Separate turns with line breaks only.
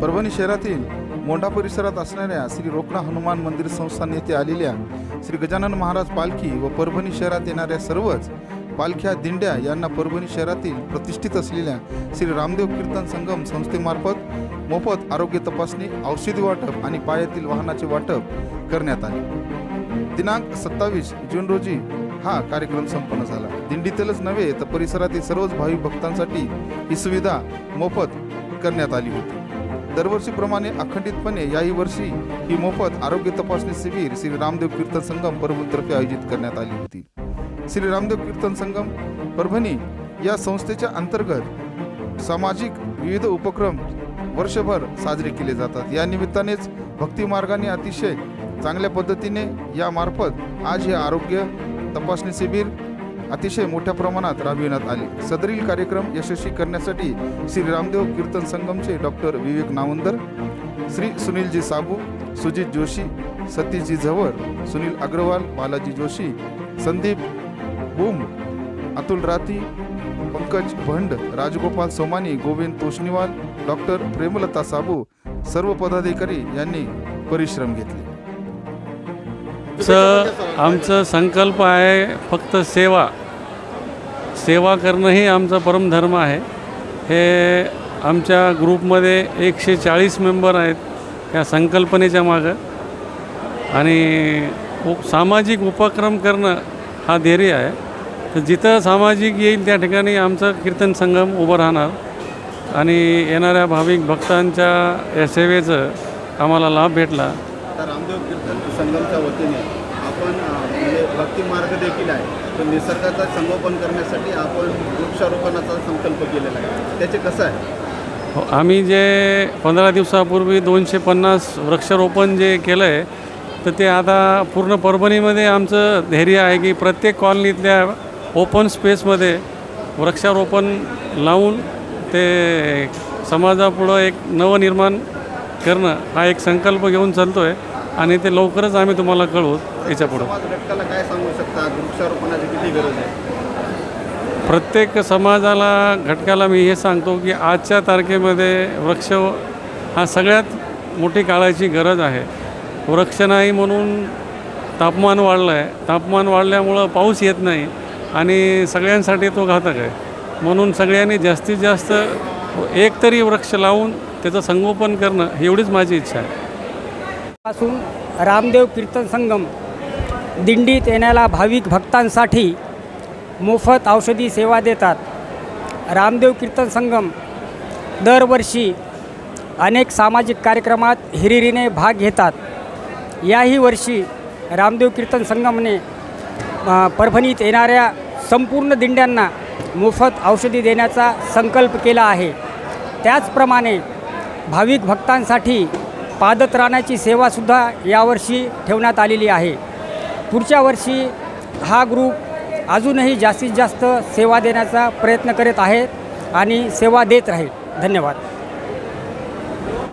परभणी शहरातील मोंढा परिसरात असणाऱ्या श्री रोकडा हनुमान मंदिर संस्थान येथे आलेल्या श्री गजानन महाराज पालखी व परभणी शहरात येणाऱ्या सर्वच पालख्या दिंड्या यांना परभणी शहरातील प्रतिष्ठित असलेल्या श्री रामदेव कीर्तन संगम संस्थेमार्फत मोफत आरोग्य तपासणी औषधी वाटप आणि पायातील वाहनाचे वाटप करण्यात आले. दिनांक सत्तावीस जून रोजी हा कार्यक्रम संपन्न झाला. दिंडीतीलच नव्हे तर परिसरातील सर्वच भाविक भक्तांसाठी ही सुविधा मोफत करण्यात आली होती. दरवर्षीप्रमाणे अखंडितपणे याही वर्षी ही मोफत आरोग्य तपासणी शिबिर श्री रामदेव कीर्तन संगम परभणीतर्फे आयोजित करण्यात आली होती. श्री रामदेव कीर्तन संगम परभणी या संस्थेच्या अंतर्गत सामाजिक विविध उपक्रम वर्षभर साजरे केले जातात. या निमित्तानेच भक्तिमार्गाने अतिशय चांगल्या पद्धतीने यामार्फत आज हे आरोग्य तपासणी शिबिर अतिशय मोठ्या प्रमाणात राबविण्यात आले. सदरील कार्यक्रम यशस्वी करण्यासाठी श्री रामदेव कीर्तन संगमचे डॉक्टर विवेक नावंदर श्री सुनीलजी साबू सुजित जोशी सतीशजी झवर सुनील अग्रवाल बालाजी जोशी संदीप बुम अतुल राती पंकज भंड राजगोपाल सोमानी गोविंद तोष्णीवाल डॉक्टर प्रेमलता साबू सर्व पदाधिकारी यांनी परिश्रम घेतले.
आमचं संकल्प आहे फक्त सेवा. सेवा करणंही आमचा परमधर्म आहे. हे आमच्या ग्रुपमध्ये एकशे चाळीस मेंबर आहेत या संकल्पनेच्या मागं. आणि उप सामाजिक उपक्रम करणं हा धैर्य आहे. तर जिथं सामाजिक येईल त्या ठिकाणी आमचं कीर्तन संगम उभं राहणार. आणि येणाऱ्या भाविक भक्तांच्या या सेवेचं आम्हाला लाभ भेटला.
तर रामदेव कीर्तन संगमच्या वतीने आपण भक्ती मार्ग देखील आहे. तो निसर्गाचं संगोपन करण्यासाठी आपण वृक्षारोपणाचा संकल्प केलेला आहे. त्याचे कसं आहे?
हो आम्ही जे पंधरा दिवसापूर्वी दोनशे पन्नास वृक्षारोपण जे केलं आहे तर ते आता पूर्ण परभणीमध्ये आमचं धैर्य आहे की प्रत्येक कॉलनीतल्या ओपन स्पेसमध्ये वृक्षारोपण लावून ते समाजापुढं एक नवनिर्माण करणं हा एक संकल्प घेऊन चालतो आहे आणि ते लवकरच आम्ही तुम्हाला कळवू. याच्यापुढं.
समाज घटकाला काय सांगू शकता? वृक्षारोपणाची किती गरज आहे?
प्रत्येक समाजाला घटकाला मी हे सांगतो की आजच्या तारखेमध्ये वृक्ष हा सगळ्यात मोठी काळाची गरज आहे. वृक्ष नाही म्हणून तापमान वाढलं आहे तापमान वाढल्यामुळं पाऊस येत नाही आणि सगळ्यांसाठी तो घातक आहे. म्हणून सगळ्यांनी जास्तीत जास्त एक तरी वृक्ष लावून त्याचं संगोपन करणं एवढीच माझी इच्छा आहे.
पासून रामदेव कीर्तन संगम दिंडीत येण्याला भाविक भक्तांसाठी मोफत औषधी सेवा देतात. रामदेव कीर्तन संगम दरवर्षी अनेक सामाजिक कार्यक्रमात हिरिरीने भाग घेतात. याही वर्षी रामदेव कीर्तन संगमने परभणीत येणाऱ्या संपूर्ण दिंड्यांना मोफत औषधी देण्याचा संकल्प केला आहे. त्याचप्रमाणे भाविक भक्तांसाठी पादत्राणाची सेवासुद्धा यावर्षी ठेवण्यात आलेली आहे. पुढच्या वर्षी हा ग्रुप अजूनही जास्तीत जास्त सेवा देण्याचा प्रयत्न करत आहे आणि सेवा देत राहील. धन्यवाद.